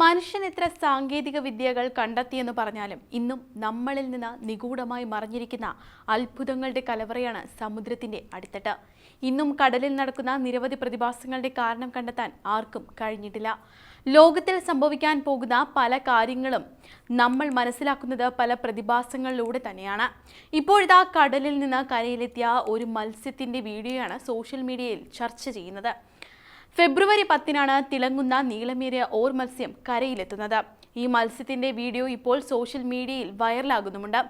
മനുഷ്യൻ എത്ര സാങ്കേതിക വിദ്യകൾ കണ്ടെത്തിയെന്ന് പറഞ്ഞാലും ഇന്നും നമ്മളിൽ നിന്ന് നിഗൂഢമായി മറിഞ്ഞിരിക്കുന്ന അത്ഭുതങ്ങളുടെ കലവറയാണ് സമുദ്രത്തിന്റെ അടിത്തട്ട്. ഇന്നും കടലിൽ നടക്കുന്ന നിരവധി പ്രതിഭാസങ്ങളുടെ കാരണം കണ്ടെത്താൻ ആർക്കും കഴിഞ്ഞിട്ടില്ല. ലോകത്തിൽ സംഭവിക്കാൻ പോകുന്ന പല കാര്യങ്ങളും നമ്മൾ മനസ്സിലാക്കുന്നത് പല പ്രതിഭാസങ്ങളിലൂടെ തന്നെയാണ്. ഇപ്പോഴിതാ കടലിൽ നിന്ന് കരയിലെത്തിയ ഒരു മത്സ്യത്തിന്റെ വീഡിയോയാണ് സോഷ്യൽ മീഡിയയിൽ ചർച്ച ചെയ്യുന്നത്. ഫെബ്രുവരി പത്തിനാണ് തിളങ്ങുന്ന നീളമേറിയ ഓർ മത്സ്യം കരയിലെത്തുന്നത്. ഈ മത്സ്യത്തിന്റെ വീഡിയോ ഇപ്പോൾ സോഷ്യൽ മീഡിയയിൽ വൈറലാകുന്നുമുണ്ട്.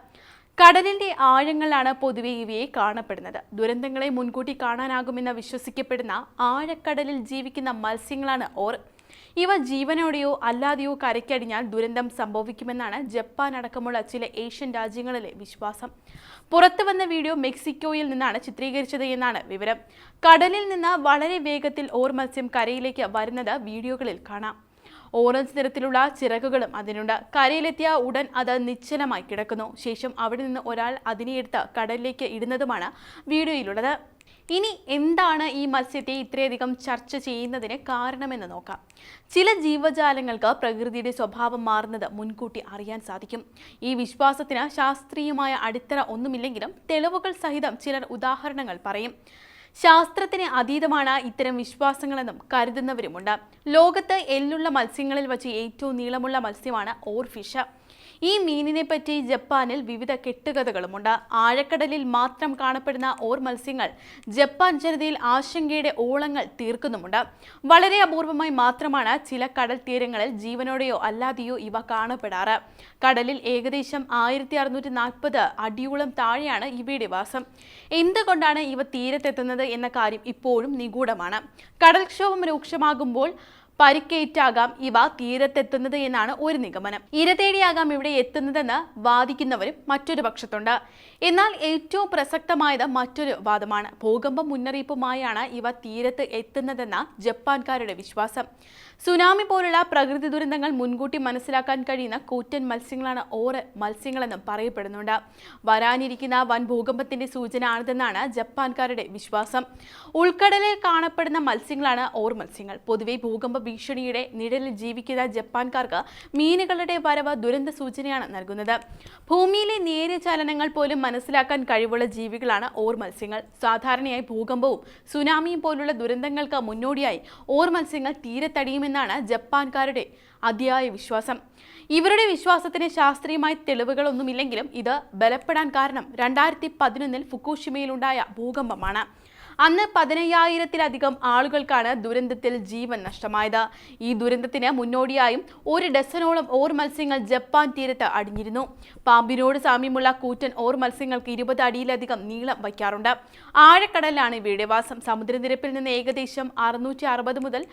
കടലിന്റെ ആഴങ്ങളിലാണ് പൊതുവെ ഇവയെ കാണപ്പെടുന്നത്. ദുരന്തങ്ങളെ മുൻകൂട്ടി കാണാനാകുമെന്ന് വിശ്വസിക്കപ്പെടുന്ന ആഴക്കടലിൽ ജീവിക്കുന്ന മത്സ്യങ്ങളാണ് ഓർ ഇവ ജീവനോടെയോ അല്ലാതെയോ കരയ്ക്കടിഞ്ഞാൽ ദുരന്തം സംഭവിക്കുമെന്നാണ് ജപ്പാൻ അടക്കമുള്ള ചില ഏഷ്യൻ രാജ്യങ്ങളിലെ വിശ്വാസം. പുറത്തു വന്ന വീഡിയോ മെക്സിക്കോയിൽ നിന്നാണ് ചിത്രീകരിച്ചത് എന്നാണ് വിവരം. കടലിൽ നിന്ന് വളരെ വേഗത്തിൽ ഓർ മത്സ്യം കരയിലേക്ക് വരുന്നത് വീഡിയോകളിൽ കാണാം. ഓറഞ്ച് നിറത്തിലുള്ള ചിറകുകളും അതിനുണ്ട്. കരയിലെത്തിയ ഉടൻ അത് നിശ്ചലമായി കിടക്കുന്നു. ശേഷം അവിടെ നിന്ന് ഒരാൾ അതിനെ എടുത്ത് കടലിലേക്ക് ഇടുന്നതുമാണ് വീഡിയോയിലുള്ളത്. ഇനി എന്താണ് ഈ മത്സ്യത്തെ ഇത്രയധികം ചർച്ച ചെയ്യുന്നതിന് കാരണമെന്ന് നോക്കാം. ചില ജീവജാലങ്ങൾക്ക് പ്രകൃതിയുടെ സ്വഭാവം മാറുന്നത് മുൻകൂട്ടി അറിയാൻ സാധിക്കും. ഈ വിശ്വാസത്തിന് ശാസ്ത്രീയമായ അടിത്തറ ഒന്നുമില്ലെങ്കിലും തെളിവുകൾ സഹിതം ചിലർ ഉദാഹരണങ്ങൾ പറയും. ശാസ്ത്രത്തിന് അതീതമാണ് ഇത്തരം വിശ്വാസങ്ങളെന്നും കരുതുന്നവരുമുണ്ട്. ലോകത്ത് എല്ലുള്ള മത്സ്യങ്ങളിൽ വച്ച് ഏറ്റവും നീളമുള്ള മത്സ്യമാണ് ഓർഫിഷ് ഈ മീനിനെ പറ്റി ജപ്പാനിൽ വിവിധ കെട്ടുകഥകളുമുണ്ട്. ആഴക്കടലിൽ മാത്രം കാണപ്പെടുന്ന ഓർ മത്സ്യങ്ങൾ ജപ്പാൻ ജനതയിൽ ആശങ്കയുടെ ഓളങ്ങൾ തീർക്കുന്നുമുണ്ട്. വളരെ അപൂർവമായി മാത്രമാണ് ചില കടൽ തീരങ്ങളിൽ ജീവനോടെയോ അല്ലാതെയോ ഇവ കാണപ്പെടാറ്. കടലിൽ ഏകദേശം ആയിരത്തി അറുന്നൂറ്റി നാൽപ്പത് അടിയോളം താഴെയാണ് ഇവയുടെ വാസം. എന്തുകൊണ്ടാണ് ഇവ തീരത്തെത്തുന്നത് എന്ന കാര്യം ഇപ്പോഴും നിഗൂഢമാണ്. കടൽക്ഷോഭം രൂക്ഷമാകുമ്പോൾ പരിക്കേറ്റാകാം ഇവ തീരത്തെത്തുന്നത് എന്നാണ് ഒരു നിഗമനം. ഇരതേടിയാകാം ഇവിടെ എത്തുന്നതെന്ന് വാദിക്കുന്നവരും മറ്റൊരു പക്ഷത്തുണ്ട്. എന്നാൽ ഏറ്റവും പ്രസക്തമായത് മറ്റൊരു വാദമാണ്. ഭൂകമ്പ മുന്നറിയിപ്പുമായാണ് ഇവ തീരത്ത് എത്തുന്നതെന്ന ജപ്പാൻകാരുടെ വിശ്വാസം. സുനാമി പോലുള്ള പ്രകൃതി ദുരന്തങ്ങൾ മുൻകൂട്ടി മനസ്സിലാക്കാൻ കഴിയുന്ന കൂറ്റൻ മത്സ്യങ്ങളാണ് ഓറ് മത്സ്യങ്ങളെന്നും പറയപ്പെടുന്നുണ്ട്. വരാനിരിക്കുന്ന വൻ ഭൂകമ്പത്തിന്റെ സൂചന ആണിതെന്നാണ് ജപ്പാൻകാരുടെ വിശ്വാസം. ഉൾക്കടലിൽ കാണപ്പെടുന്ന മത്സ്യങ്ങളാണ് ഓർ മത്സ്യങ്ങൾ. പൊതുവെ ഭൂകമ്പ ഭീഷണിയുടെ നിഴലിൽ ജീവിക്കുന്ന ജപ്പാൻകാർക്ക് മീനുകളുടെ വരവ് ദുരന്ത സൂചനയാണ് നൽകുന്നത്. ഭൂമിയിലെ നേരിയ ചലനങ്ങൾ പോലും മനസ്സിലാക്കാൻ കഴിവുള്ള ജീവികളാണ് ഓർ മത്സ്യങ്ങൾ. സാധാരണയായി ഭൂകമ്പവും സുനാമിയും പോലുള്ള ദുരന്തങ്ങൾക്ക് മുന്നോടിയായി ഓർ മത്സ്യങ്ങൾ തീരത്തടിയുമെന്നാണ് ജപ്പാൻകാരുടെ അതിയായ വിശ്വാസം. ഇവരുടെ വിശ്വാസത്തിന് ശാസ്ത്രീയമായ തെളിവുകളൊന്നുമില്ലെങ്കിലും ഇത് ബലപ്പെടാൻ കാരണം രണ്ടായിരത്തി പതിനൊന്നിൽ ഫുക്കൂഷിമയിലുണ്ടായ ഭൂകമ്പമാണ്. അന്ന് പതിനയ്യായിരത്തിലധികം ആളുകൾക്കാണ് ദുരന്തത്തിൽ ജീവൻ നഷ്ടമായത്. ഈ ദുരന്തത്തിന് മുന്നോടിയായും ഒരു ഡസനോളം ഓർ മത്സ്യങ്ങൾ ജപ്പാൻ തീരത്ത് അടിഞ്ഞിരുന്നു. പാമ്പിനോട് സാമ്യമുള്ള കൂറ്റൻ ഓർ മത്സ്യങ്ങൾക്ക് ഇരുപത് അടിയിലധികം നീളം വയ്ക്കാറുണ്ട്. ആഴക്കടലിലാണ് ഇവയുടെ വാസം സമുദ്രനിരപ്പിൽ നിന്ന് ഏകദേശം അറുന്നൂറ്റി മുതൽ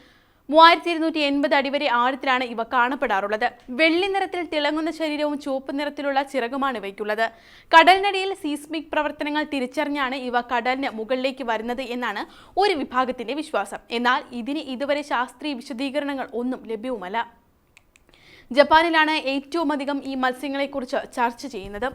മൂവായിരത്തി ഇരുന്നൂറ്റി എൺപത് അടി വരെ ആഴത്തിലാണ് ഇവ കാണപ്പെടാറുള്ളത്. വെള്ളി നിറത്തിൽ തിളങ്ങുന്ന ശരീരവും ചുവപ്പ് നിറത്തിലുള്ള ചിറകുമാണ് ഇവയ്ക്കുള്ളത്. കടലിനടിയിൽ സീസ്മിക് പ്രവർത്തനങ്ങൾ തിരിച്ചറിഞ്ഞാണ് ഇവ കടലിന് മുകളിലേക്ക് വരുന്നത് എന്നാണ് ഒരു വിഭാഗത്തിന്റെ വിശ്വാസം. എന്നാൽ ഇതിന് ഇതുവരെ ശാസ്ത്രീയ വിശദീകരണങ്ങൾ ഒന്നും ലഭ്യവുമല്ല ജപ്പാനിലാണ് ഏറ്റവും അധികം ഈ മത്സ്യങ്ങളെക്കുറിച്ച് ചർച്ച ചെയ്യുന്നത്.